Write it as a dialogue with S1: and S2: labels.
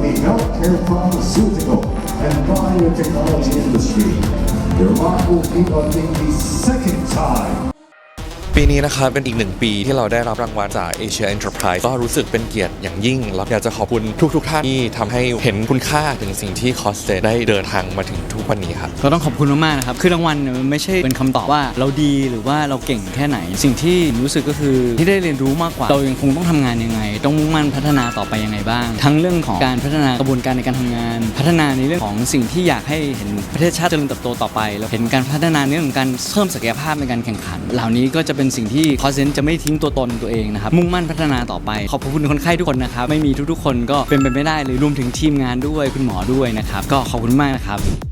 S1: the healthcare pharmaceutical and biotechnology industry. The remarkable feat of being the second time
S2: ปีนี้นะคะเป็นอีกหนึ่งปีที่เราได้รับรางวัลจาก Asia Enterprise ก็รู้สึกเป็นเกียรติอย่างยิ่งแล้วอยากจะขอบคุณทุกๆท่านที่ทำให้เห็นคุณค่าถึงสิ่งที่คอสเตได้เดินทางมาถึงทุกวันนี้ครับ
S3: ก็ต้องขอบคุณมากๆนะครับคือรางวัลเนี่ยมันไม่ใช่เป็นคำตอบว่าเราดีหรือว่าเราเก่งแค่ไหน สิ่งที่รู้สึกก็คือที่ได้เรียนรู้มากกว่า เรายังคงต้องทำงานยังไง ต้องมุ่งมั่นพัฒนาต่อไปยังไงบ้าง ทั้งเรื่องของการพัฒนากระบวนการในการทำงาน พัฒนาในเรื่องของสิ่งที่อยากให้เห็นประเทศชาติเจริญเติบโตต่อไปแล้วเห็นการพัฒนาในเรื่องของการเพิ่มศักยภาพในการแข่งขัน เหล่านี้ก็จะเป็นสิ่งที่คอเซนจะไม่ทิ้งตัวตนตัวเองนะครับมุ่งมั่นพัฒนาต่อไป ขอบคุณคนไข้ทุกคนนะครับไม่มีทุกๆ คนก็เป็นไปไม่ได้เลยรวมถึงทีมงานด้วยคุณหมอด้วยนะครับก็ขอบคุณมากนะครับ